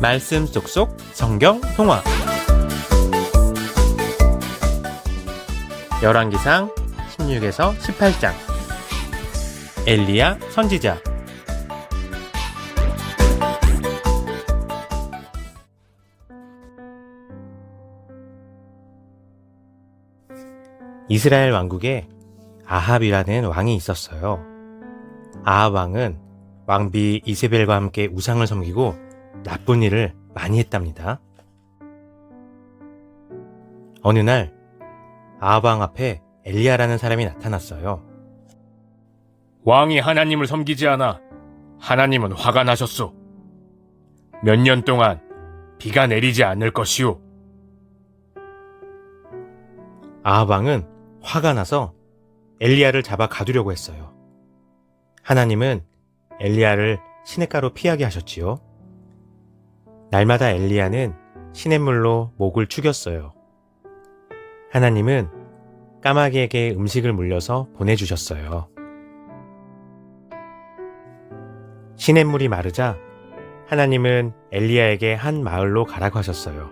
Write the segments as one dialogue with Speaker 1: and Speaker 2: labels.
Speaker 1: 말씀 쏙쏙 성경 통화. 열왕기상 16에서 18장. 엘리야 선지자. 이스라엘 왕국에 아합이라는 왕이 있었어요. 아합 왕은 왕비 이세벨과 함께 우상을 섬기고 나쁜 일을 많이 했답니다. 어느 날 아합 왕 앞에 엘리야라는 사람이 나타났어요.
Speaker 2: 왕이 하나님을 섬기지 않아 하나님은 화가 나셨소. 몇 년 동안 비가 내리지 않을 것이오.
Speaker 1: 아합 왕은 화가 나서 엘리야를 잡아 가두려고 했어요. 하나님은 엘리야를 시냇가로 피하게 하셨지요. 날마다 엘리야는 시냇물로 목을 축였어요. 하나님은 까마귀에게 음식을 물려서 보내주셨어요. 시냇물이 마르자 하나님은 엘리야에게 한 마을로 가라고 하셨어요.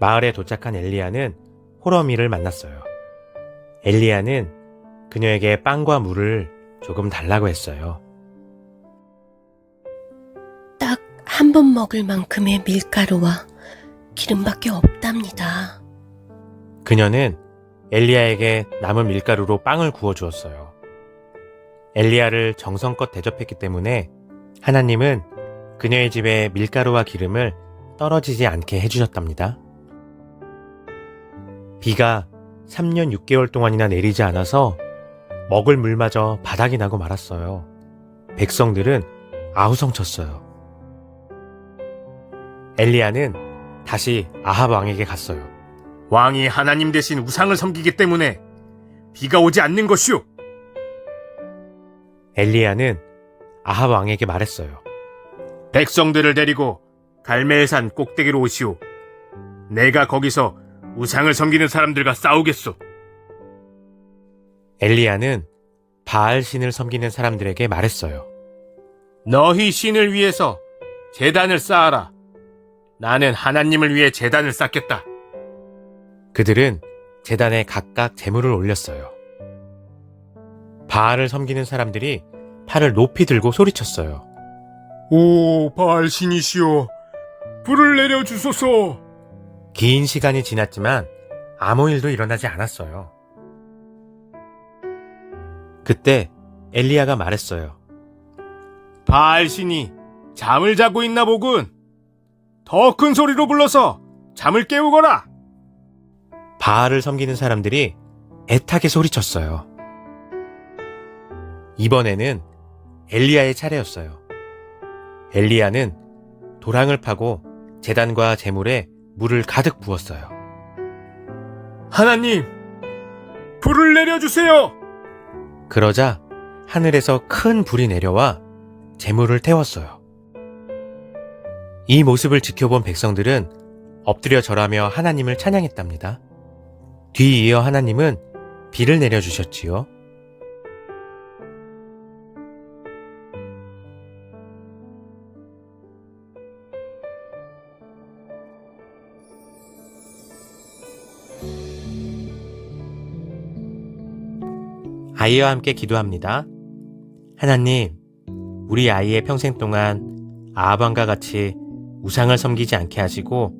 Speaker 1: 마을에 도착한 엘리야는 호러미를 만났어요. 엘리야는 그녀에게 빵과 물을 조금 달라고 했어요.
Speaker 3: 한 번 먹을 만큼의 밀가루와 기름밖에 없답니다.
Speaker 1: 그녀는 엘리야에게 남은 밀가루로 빵을 구워 주었어요. 엘리야를 정성껏 대접했기 때문에 하나님은 그녀의 집에 밀가루와 기름을 떨어지지 않게 해주셨답니다. 비가 3년 6개월 동안이나 내리지 않아서 먹을 물마저 바닥이 나고 말았어요. 백성들은 아우성쳤어요. 엘리야는 다시 아합 왕에게 갔어요.
Speaker 2: 왕이 하나님 대신 우상을 섬기기 때문에 비가 오지 않는 것이오.
Speaker 1: 엘리야는 아합 왕에게 말했어요.
Speaker 2: 백성들을 데리고 갈멜산 꼭대기로 오시오. 내가 거기서 우상을 섬기는 사람들과 싸우겠소.
Speaker 1: 엘리야는 바알 신을 섬기는 사람들에게 말했어요.
Speaker 2: 너희 신을 위해서 재단을 쌓아라. 나는 하나님을 위해 재단을 쌓겠다.
Speaker 1: 그들은 재단에 각각 재물을 올렸어요. 바알을 섬기는 사람들이 팔을 높이 들고 소리쳤어요.
Speaker 2: 오, 바알 신이시여. 불을 내려 주소서.
Speaker 1: 긴 시간이 지났지만 아무 일도 일어나지 않았어요. 그때 엘리야가 말했어요.
Speaker 2: 바알 신이 잠을 자고 있나 보군. 더 큰 소리로 불러서 잠을 깨우거라.
Speaker 1: 바알을 섬기는 사람들이 애타게 소리쳤어요. 이번에는 엘리야의 차례였어요. 엘리야는 도랑을 파고 재단과 재물에 물을 가득 부었어요.
Speaker 2: 하나님, 불을 내려주세요.
Speaker 1: 그러자 하늘에서 큰 불이 내려와 재물을 태웠어요. 이 모습을 지켜본 백성들은 엎드려 절하며 하나님을 찬양했답니다. 뒤이어 하나님은 비를 내려주셨지요. 아이와 함께 기도합니다. 하나님, 우리 아이의 평생 동안 아합왕과 같이 우상을 섬기지 않게 하시고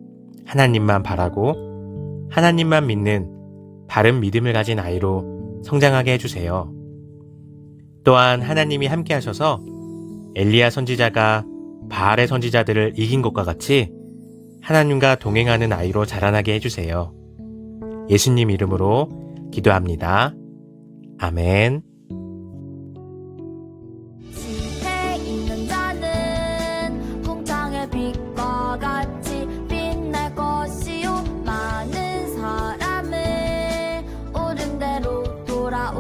Speaker 1: 하나님만 바라고 하나님만 믿는 바른 믿음을 가진 아이로 성장하게 해주세요. 또한 하나님이 함께 하셔서 엘리야 선지자가 바알의 선지자들을 이긴 것과 같이 하나님과 동행하는 아이로 자라나게 해주세요. 예수님 이름으로 기도합니다. 아멘. ora